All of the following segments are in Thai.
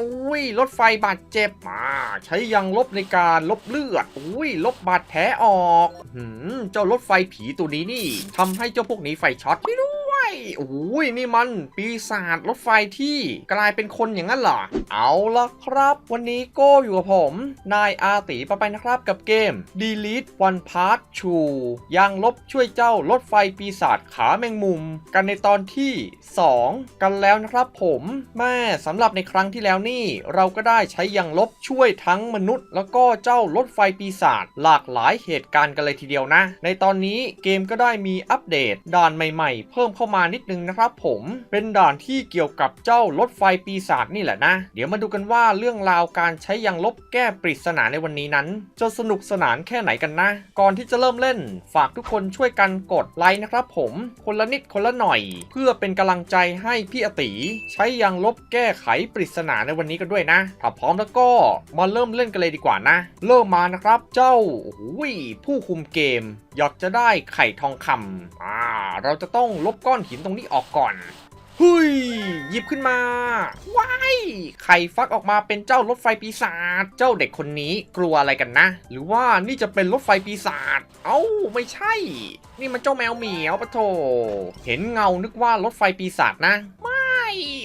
อุ้ยรถไฟบาดเจ็บมาใช้ยังลบในการลบเลือดอุ้ยลบบาดแผลออก หืมเจ้ารถไฟผีตัวนี้นี่ทำให้เจ้าพวกนี้ไฟช็อตไม่รู้ ด้วยอุ้ยนี่มันปีศาจรถไฟที่กลายเป็นคนอย่างนั้นเหรอ เอาละครับ วันนี้โก้อยู่กับผม นายอาตีปะไปนะครับกับเกม Delete One Part 2ยังลบช่วยเจ้ารถไฟปีศาจขาแมงมุม กันในตอนที่ 2 กันแล้วนะครับผมแม่สำหรับในครั้งที่แล้วนี่ เราก็ได้ใช้ยังลบช่วยทั้งมนุษย์ แล้วก็เจ้ารถไฟปีศาจหลากหลายเหตุการณ์กันเลยทีเดียวนะ ในตอนนี้เกมก็ได้มีอัปเดตด่านใหม่ ๆ เพิ่มเข้ามานิดนึงนะครับผมเป็นด่านที่เกี่ยวกับเจ้ารถไฟปีศาจนี่แหละนะ เดี๋ยวมาดูกันว่าเรื่องราวการใช้ยังลบแก้ปริศนาในวันนี้นั้น จะสนุกสนานแค่ไหนกันนะ ก่อนที่จะเริ่มเล่น ฝากทุกคนช่วยกันกดไลค์นะครับผมคนละนิดคนละหน่อย เพื่อเป็นกำลังใจให้พี่อติใช้ยังลบแก้ไขปริศนาในวันนี้กันด้วยนะถ้าพร้อมแล้วก็มาเริ่มเล่นกันเลยดีกว่านะ เริ่มมานะครับ เจ้าหูยผู้คุมเกม อยากจะได้ไข่ทองคำอ่า เราจะต้องลบก้อนหินตรงนี้ออกก่อนเฮ้ยหยิบขึ้นมาว้ายไข่ฟักออกมาเป็นเจ้ารถไฟปีศาจเจ้าเด็กคนนี้กลัวอะไรกันนะ หรือว่านี่จะเป็นรถไฟปีศาจเอ้าไม่ใช่ นี่มันเจ้าแมวเหมียวปะโถเห็นเงานึกว่ารถไฟปีศาจนะไม่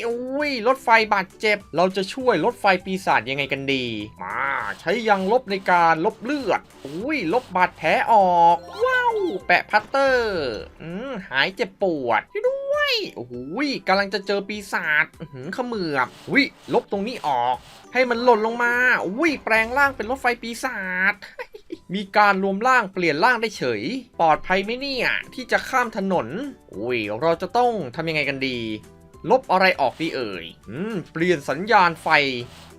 อุ้ยรถไฟบาดเจ็บ เราจะช่วยรถไฟปีศาจยังไงกันดี มา ใช้ยังลบในการลบเลือด อุ้ยลบบาดแผลออกว้าว แปะพัตเตอร์อืหายเจ็บปวดด้วยโอ้โหกำลังจะเจอปีศาจหือเขมือบวิลบตรงนี้ออก ให้มันหล่นลงมาอุ้ยแปลงร่างเป็นรถไฟปีศาจมีการรวมร่างเปลี่ยนร่างได้เฉย ปลอดภัยไหมเนี่ย ที่จะข้ามถนนอุ้ยเราจะต้องทำยังไงกันดี ลบอะไรออกดีเอ่ยอืมเปลี่ยนสัญญาณไฟ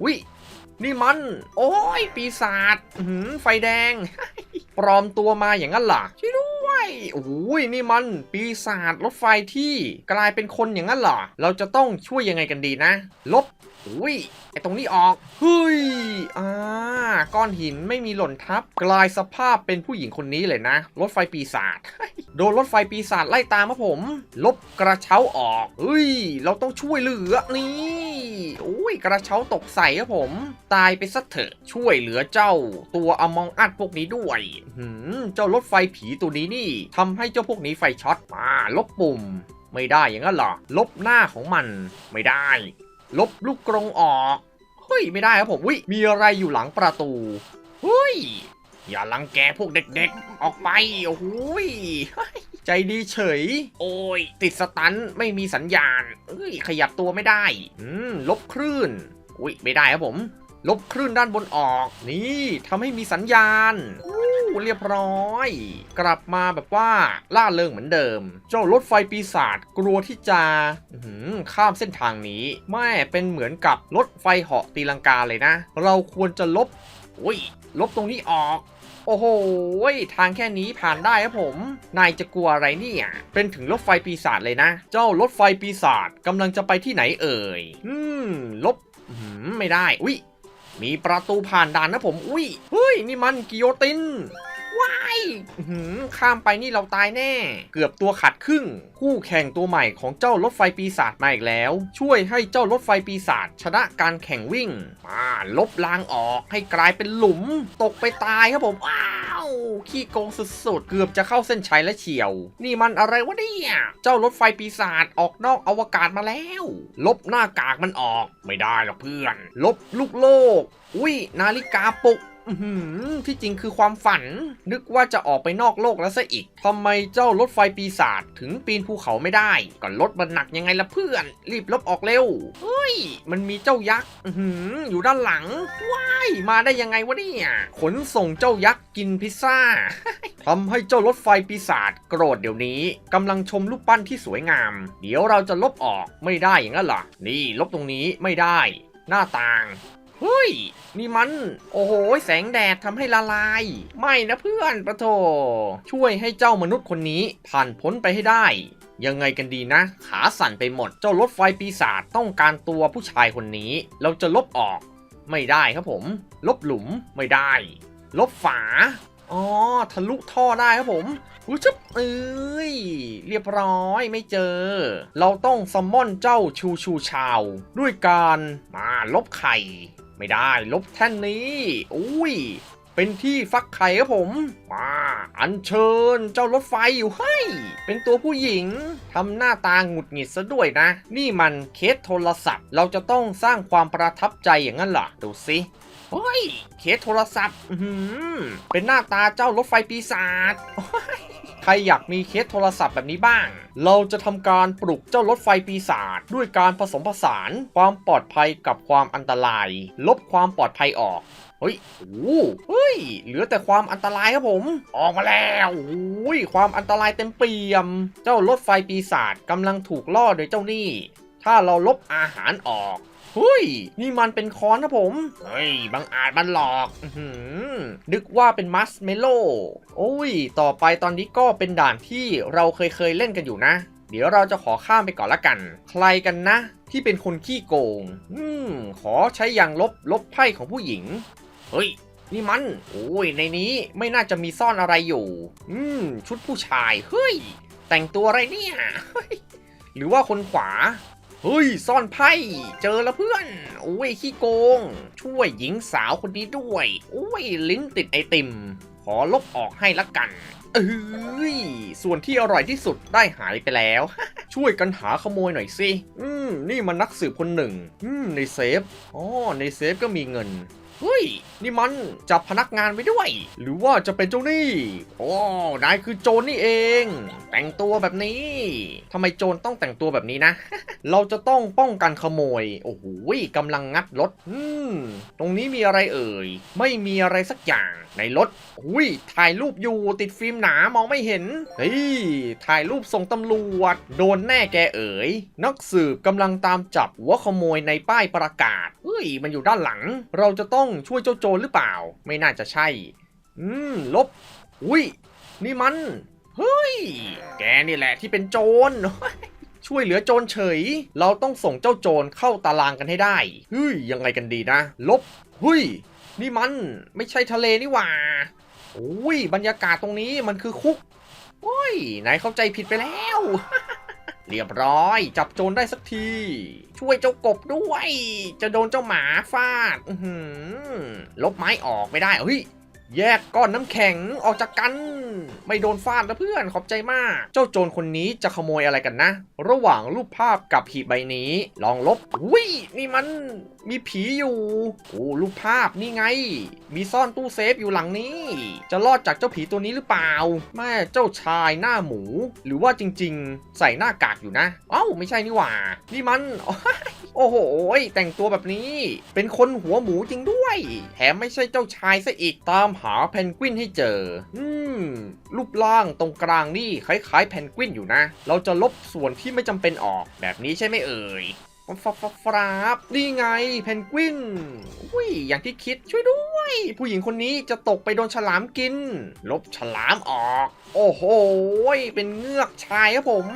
วิ นี่มัน โอ้ย ปีศาจหือไฟแดง ปลอมตัวมาอย่างนั้นล่ะช่วยด้วย โอ้ยนี่มันปีศาจรถไฟที่กลายเป็นคนอย่างนั้นเหรอ เราจะต้องช่วยยังไงกันดีนะ ลบอุ้ยไอตรงนี้ออกเฮ้ยอ่าก้อนหินไม่มีหล่นทับ กลายสภาพเป็นผู้หญิงคนนี้เลยนะ รถไฟปีศาจโดนรถไฟปีศาจไล่ตามมาผม ลบกระเช้าออกเฮ้ย เราต้องช่วยเหลือนี่อุ้ยกระเช้าตกใส่ครับผม ตายไปซะเถอะช่วยเหลือเจ้า ตัวอมองอัดพวกนี้ด้วยหืมเจ้ารถไฟผีตัวนี้นี่ทำให้เจ้าพวกนี้ไฟช็อตมาลบปุ่ม ไม่ได้อย่างนั้นหรอ ลบหน้าของมันไม่ได้ ลบลูกกรงออกเฮ้ยไม่ได้ครับผมวิมีอะไรอยู่หลังประตูเฮ้ยอย่าลังแกพวกเด็กๆ ออกไป โอ้โหยใจดีเฉย โอ้ย ติดสตันไม่มีสัญญาณ เอ้ย ขยับตัวไม่ได้ อืม ลบคลื่น อุ้ย ไม่ได้ครับผม ลบคลื่นด้านบนออก นี่ทำให้มีสัญญาณ เรียบร้อย กลับมาแบบว่าล่าเริงเหมือนเดิม เจ้ารถไฟปีศาจกลัวที่จะข้ามเส้นทางนี้แม่เป็นเหมือนกับรถไฟเหาะตีลังกาเลยนะ เราควรจะลบอุ้ยลบตรงนี้ออกโอ้โห ทางแค่นี้ผ่านได้ครับผม นายจะกลัวอะไรเนี่ย เป็นถึงรถไฟปีศาจเลยนะ เจ้ารถไฟปีศาจกำลังจะไปที่ไหนเอ่ย อืม ลบไม่ได้ อุ้ย มีประตูผ่านด่านนะผม อุ้ยเฮ้ย นี่มันกิโยติน ว้ายหือข้ามไปนี่เราตายแน่ เกือบตัวขาดครึ่ง คู่แข่งตัวใหม่ของเจ้ารถไฟปีศาจมาอีกแล้ว ช่วยให้เจ้ารถไฟปีศาจชนะการแข่งวิ่งมาลบล้างออกให้กลายเป็นหลุม ตกไปตายครับผมว้าวขี้โกงสุดๆ เกือบจะเข้าเส้นชัยและเฉียว นี่มันอะไรวะเนี่ย เจ้ารถไฟปีศาจออกนอกอวกาศมาแล้ว ลบหน้ากากมันออกไม่ได้หรอกเพื่อน ลบลูกโลก อุ้ยนาฬิกาปลุก ที่จริงคือความฝัน นึกว่าจะออกไปนอกโลกแล้วซะอีกทำไมเจ้ารถไฟปีศาจถึงปีนภูเขาไม่ได้ก็รถมันหนักยังไงล่ะเพื่อน รีบลบออกเร็วเฮ้ย มันมีเจ้ายักษ์อยู่ด้านหลัง ว้าย มาได้ยังไงวะเนี่ยขนส่งเจ้ายักษ์กินพิซซ่าทำให้เจ้ารถไฟปีศาจโกรธเดี๋ยวนี้กำลังชมรูปปั้นที่สวยงาม เดี๋ยวเราจะลบออกไม่ได้อย่างนั้นหรอนี่ลบตรงนี้ไม่ได้ หน้าต่าง เฮ้ย นี่มัน โอ้โห แสงแดดทำให้ละลาย ไม่นะเพื่อนปะโถ ช่วยให้เจ้ามนุษย์คนนี้ผ่านพ้นไปให้ได้ ยังไงกันดีนะ ขาสั่นไปหมด เจ้ารถไฟปีศาจต้องการตัวผู้ชายคนนี้ เราจะลบออก ไม่ได้ครับผม ลบหลุมไม่ได้ ลบฝา อ๋อ ทะลุท่อได้ครับผมอุ้ยจับเอ้ย เรียบร้อยไม่เจอ เราต้องซัมมอนเจ้าชูชูชาว ด้วยการมาลบไข่ ไม่ได้ ลบแท่นนี้ อุ้ย เป็นที่ฟักไข่ครับผม มา อัญเชิญเจ้ารถไฟอยู่ให้ เป็นตัวผู้หญิงทำหน้าตาหงุดหงิดซะด้วยนะ นี่มันเคสโทรศัพท์ เราจะต้องสร้างความประทับใจอย่างนั้นเหรอ ดูสิเฮ้ย เคสโทรศัพท์เป็นหน้าตาเจ้ารถไฟปีศาจ ใครอยากมีเคสโทรศัพท์แบบนี้บ้าง เราจะทำการปลุกเจ้ารถไฟปีศาจด้วยการผสมผสานความปลอดภัยกับความอันตราย ลบความปลอดภัยออกเฮ้ยโอ้เฮ้ย เหลือแต่ความอันตรายครับผม ออกมาแล้วโอ้ย ความอันตรายเต็มเปี่ยม เจ้ารถไฟปีศาจกำลังถูกล่อโดยเจ้านี้ถ้าเราลบอาหารออก เฮ้ย นี่มันเป็นค้อนนะผม เฮ้ยบังอาจมันหลอกอื้อหือนึกว่าเป็นมัสเมโล โอ้ย ต่อไปตอนนี้ก็เป็นด่านที่เราเคยเคยเล่นกันอยู่นะ เดี๋ยวเราจะขอข้ามไปก่อนละกัน ใครกันนะ ที่เป็นคนขี้โกง อืม ขอใช้ยางลบลบไพ่ของผู้หญิง เฮ้ย นี่มัน โอ้ย ในนี้ไม่น่าจะมีซ่อนอะไรอยู่ อืม ชุดผู้ชาย เฮ้ย แต่งตัวอะไรเนี่ยเฮ้ยหรือว่าคนขวา เฮ้ยซ่อนไพ่เจอแล้วเพื่อนโอ้ยขี้โกง ช่วยหญิงสาวคนนี้ด้วยโอ้ยลิ้นติดไอติม ขอลบออกให้ละกันเอ้ยส่วนที่อร่อยที่สุดได้หายไปแล้ว ช่วยกันหาขโมยหน่อยสิ อืม นี่มันนักสืบคนหนึ่ง อืม ในเซฟ อ๋อ ในเซฟก็มีเงิน เฮ้ย นี่มันจับพนักงานไว้ด้วย หรือว่าจะเป็นเจ้านี้โอ้ นายคือโจรนี่เอง แต่งตัวแบบนี้ ทำไมโจรต้องแต่งตัวแบบนี้นะ เราจะต้องป้องกันขโมย โอ้โหกำลังงัดรถ อืม ตรงนี้มีอะไรเอ่ย ไม่มีอะไรสักอย่างในรถอุ้ย ถ่ายรูปอยู่ติดฟิล์มหนามองไม่เห็น เฮ้ย ถ่ายรูปส่งตำรวจ โดนแน่แกเอ๋ย นักสืบกำลังตามจับหัวขโมยในป้ายประกาศ เฮ้ย มันอยู่ด้านหลัง เราจะต้องช่วยเจ้าโจรหรือเปล่า ไม่น่าจะใช่ อืม ลบ อุ้ย นี่มัน เฮ้ย แกนี่แหละที่เป็นโจร ช่วยเหลือโจรเฉย เราต้องส่งเจ้าโจรเข้าตารางกันให้ได้ เฮ้ย ยังไงกันดีนะ ลบ เฮ้ย นี่มันไม่ใช่ทะเลนี่หว่าโอ้ย บรรยากาศตรงนี้มันคือคุกโอ้ยนายเข้าใจผิดไปแล้ว เรียบร้อย จับโจรได้สักที ช่วยเจ้ากบด้วย จะโดนเจ้าหมาฟาดลบไม้ออกไม่ได้เฮ้ย แยกก้อนน้ำแข็งออกจากกัน ไม่โดนฟาดนะเพื่อนขอบใจมาก เจ้าโจรคนนี้จะขโมยอะไรกันนะ ระหว่างรูปภาพกับหีบใบนี้ ลองลบอุ้ยนี่มันมีผีอยู่โอ้รูปภาพนี่ไง มีซ่อนตู้เซฟอยู่หลังนี้ จะรอดจากเจ้าผีตัวนี้หรือเปล่า แม่เจ้าชายหน้าหมู หรือว่าจริง ๆ ใส่หน้ากากอยู่นะ เอ้าไม่ใช่นี่หว่า นี่มันโอ้โห แต่งตัวแบบนี้ เป็นคนหัวหมูจริงด้วย แถมไม่ใช่เจ้าชายซะอีกตามหาเพนกวินให้เจอ อืม รูปร่างตรงกลางนี่คล้ายๆเพนกวินอยู่นะ เราจะลบส่วนที่ไม่จำเป็นออกแบบนี้ใช่ไหมเอ่ยฟาฟาฟราบนี่ไงเพนกวิน อุ้ย อย่างที่คิดช่วยด้วย ผู้หญิงคนนี้จะตกไปโดนฉลามกิน ลบฉลามออก โอ้โห เป็นเงือกชายครับผม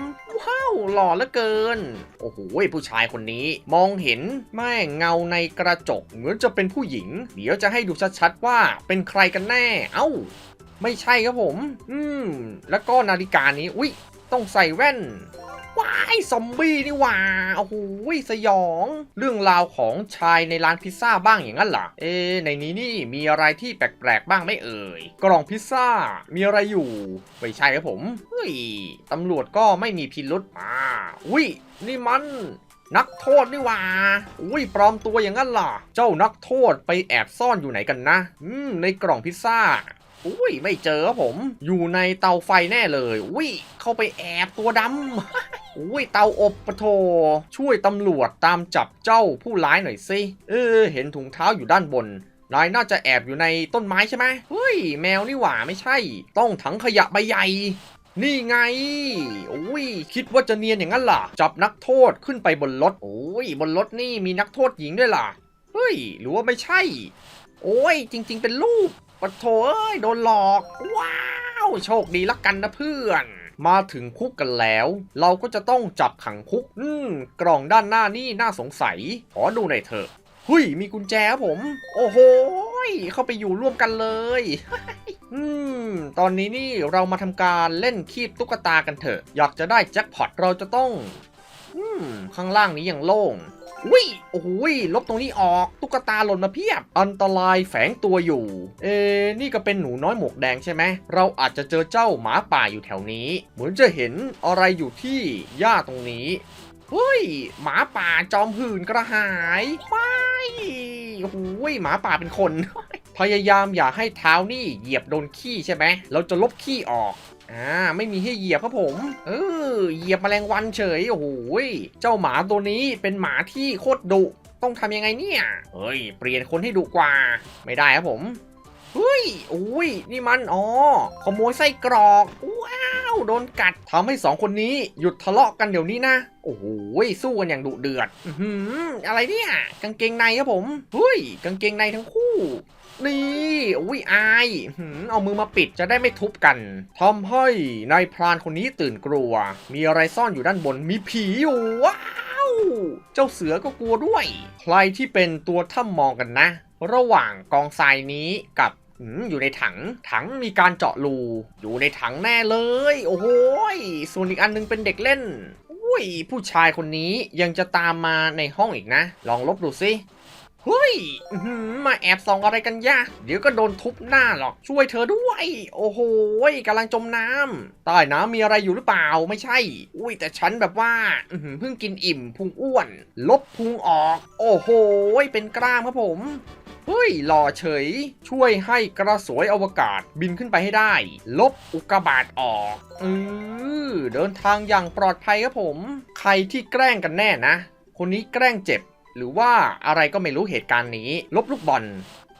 ว้าวหล่อเหลือเกิน โอ้โหผู้ชายคนนี้มองเห็นแม่เงาในกระจกเหมือนจะเป็นผู้หญิง เดี๋ยวจะให้ดูชัดๆว่าเป็นใครกันแน่ เอ้า ไม่ใช่ครับผม อืม แล้วก็นาฬิกานี้ อุ๊ยต้องใส่แว่น ว้ายซอมบี้นี่ว่าโอ้โหสยอง เรื่องราวของชายในร้านพิซซ่าบ้างอย่างนั้นเหรอเอ ในนี้นี่มีอะไรที่แปลกๆบ้างไม่เอ่ยกล่องพิซซ่ามีอะไรอยู่ไม่ใช่ครับผมเฮ้ยตำรวจก็ไม่มีพิรุษมาอุ้ยนี่มันนักโทษนี่ว่า อุ้ยปลอมตัวอย่างนั้นล่ะ เจ้านักโทษไปแอบซ่อนอยู่ไหนกันนะ อืม ในกล่องพิซซ่า อุ้ย ไม่เจอครับผม อยู่ในเตาไฟแน่เลย อุ้ย เข้าไปแอบตัวดำ อุ้ยเตาอบปะโท ช่วยตำรวจตามจับเจ้าผู้ร้ายหน่อยสิเออ เห็นถุงเท้าอยู่ด้านบนนายน่าจะแอบอยู่ในต้นไม้ใช่ไหมเฮ้ย แมวนี่หว่าไม่ใช่ ต้องถังขยะใบใหญ่ นี่ไง โอ้ย คิดว่าจะเนียนอย่างนั้นล่ะ จับนักโทษขึ้นไปบนรถ โอ้ย บนรถนี่มีนักโทษหญิงด้วยล่ะ เฮ้ย หรือว่าไม่ใช่ โอ้ย จริง ๆ เป็นรูปปะโถเอ้ย โดนหลอก ว้าว โชคดีละกันนะเพื่อน มาถึงคุกกันแล้ว เราก็จะต้องจับขังคุก อืม กล่องด้านหน้านี่น่าสงสัย ขอดูหน่อยเถอะเฮ้ยมีกุญแจครับผม โอ้โหเข้าไปอยู่ร่วมกันเลยอืม ตอนนี้นี่เรามาทำการเล่นคีบตุ๊กตากันเถอะ อยากจะได้แจ็คพอตเราจะต้อง อืม ข้างล่างนี้ยังโล่ง วิโอ้โหยลบตรงนี้ออกตุ๊กตาหล่นมาเพียบ อันตรายแฝงตัวอยู่ เอ๊นี่ก็เป็นหนูน้อยหมวกแดงใช่ไหมเราอาจจะเจอเจ้าหมาป่าอยู่แถวนี้ เหมือนจะเห็นอะไรอยู่ที่หญ้าตรงนี้เฮ้ยหมาป่าจอมหื่นกระหายไม่โอ้ยหมาป่าเป็นคน พยายามอย่าให้เท้านี่เหยียบโดนขี้ใช่ไหมเราจะลบขี้ออก อ่าไม่มีให้เหยียบครับผม เออเหยียบแมลงวันเฉยโอ้โหเจ้าหมาตัวนี้เป็นหมาที่โคตรดุต้องทำยังไงเนี่ยเฮ้ยเปลี่ยนคนให้ดุกว่า ไม่ได้ครับผมเฮ้ยอุ้ยนี่มันอ๋อขโมยไส้กรอกว้าวโดนกัดทำให้สองคนนี้หยุดทะเลาะกันเดี๋ยวนี้นะโอ้โหสู้กันอย่างดุเดือดอือออะไรเนี่ย กางเกงในครับผมเฮ้ยกางเกงในทั้งคู่นี่ อุ้ยอายหืมเอามือมาปิดจะได้ไม่ทุบกันทำให้นายพรานคนนี้ตื่นกลัว มีอะไรซ่อนอยู่ด้านบนมีผีอยู่ว้าวเจ้าเสือก็กลัวด้วย ใครที่เป็นตัวถ้ำมองกันนะ ระหว่างกองทรายนี้กับอืมอยู่ในถัง ถังมีการเจาะรู อยู่ในถังแน่เลย โอ้โหส่วนอีกอันนึงเป็นเด็กเล่น อุ้ย ผู้ชายคนนี้ยังจะตามมาในห้องอีกนะ ลองลบดูสิ เฮ้ยมาแอบส่องอะไรกันยะ เดี๋ยวก็โดนทุบหน้าหรอก ช่วยเธอด้วย โอ้โหยกำลังจมน้ำใต้น้ำมีอะไรอยู่หรือเปล่า ไม่ใช่ อุ้ยแต่ฉันแบบว่าอืเพิ่งกินอิ่มพุงอ้วน ลบพุงออก โอ้โหเป็นกล้ามครับผมเฮ้ยหล่อเฉย ช่วยให้กระสวยอวกาศบินขึ้นไปให้ได้ ลบอุกกาบาตออกอือเดินทางอย่างปลอดภัยครับผม ใครที่แกล้งกันแน่นะ คนนี้แกล้งเจ็บ หรือว่าอะไรก็ไม่รู้เหตุการณ์นี้ ลบลูกบอล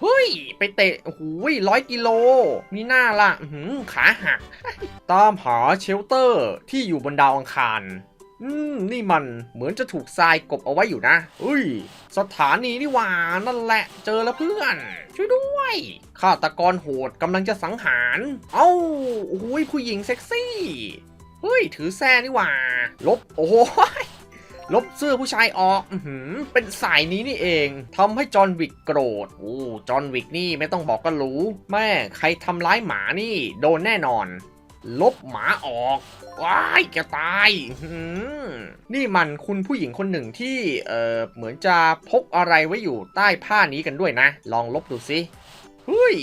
เฮ้ย ไปเตะโอ้โหร้อยกิโล มีหน้าละหือขาหัก ตามหาเชลเตอร์ที่อยู่บนดาวอังคาร อืม นี่มันเหมือนจะถูกทรายกบเอาไว้อยู่นะเฮ้ย สถานีนี่หว่า นั่นแหละ เจอแล้วเพื่อน ช่วยด้วย ฆาตกรโหดกำลังจะสังหาร เอ้าโอ้โหผู้หญิงเซ็กซี่ เฮ้ย ถือแซ่นี่หว่า ลบ โอ้โห ลบเสื้อผู้ชายออกอเป็นสายนี้นี่เองทำให้จอห์นวิกโกรธโอ้จอห์นวิกนี่ไม่ต้องบอกก็รู้ แม่ใครทำร้ายหมานี่ โดนแน่นอน ลบหมาออกว้ายแกตายนี่มันคุณผู้หญิงคนหนึ่งที่เอ่อเหมือนจะพกอะไรไว้อยู่ใต้ผ้านี้กันด้วยนะ ลองลบดูสิ เฮ้ย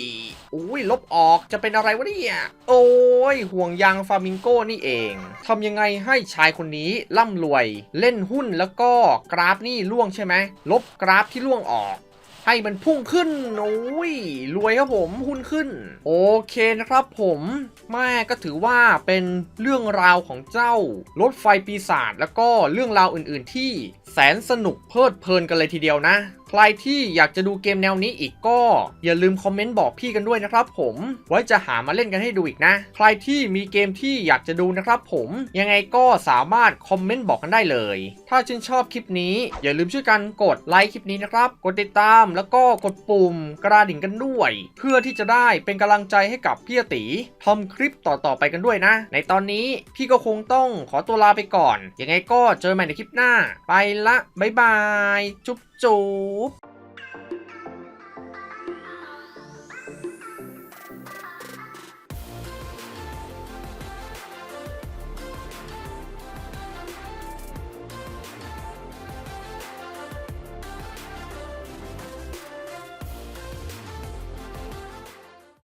อุ้ยลบออกจะเป็นอะไรวะเนี่ย โอ้ยห่วงยางฟามิงโก้นี่เองทำยังไงให้ชายคนนี้ร่ำรวย เล่นหุ้นแล้วก็กราฟนี่ล่วงใช่ไหม ลบกราฟที่ล่วงออกให้มันพุ่งขึ้น โอ้ย รวยครับผมหุ้นขึ้น โอเคนะครับผมแม่ก็ถือว่าเป็นเรื่องราวของเจ้ารถไฟปีศาจแล้วก็เรื่องราวอื่น ๆ ที่แสนสนุกเพลิดเพลินกันเลยทีเดียวนะ ใครที่อยากจะดูเกมแนวนี้อีกก็อย่าลืมคอมเมนต์บอกพี่กันด้วยนะครับผมไว้จะหามาเล่นกันให้ดูอีกนะ ใครที่มีเกมที่อยากจะดูนะครับผมยังไงก็สามารถคอมเมนต์บอกกันได้เลย ถ้าชื่นชอบคลิปนี้อย่าลืมช่วยกันกดไลค์คลิปนี้นะครับ กดติดตามแล้วก็กดปุ่มกระดิ่งกันด้วย เพื่อที่จะได้เป็นกำลังใจให้กับพี่ติทำคลิปต่อๆไปกันด้วยนะ ในตอนนี้พี่ก็คงต้องขอตัวลาไปก่อนยังไงก็เจอกันใหม่ในคลิปหน้า ไปละบ๊ายบายจุ๊บ จูบ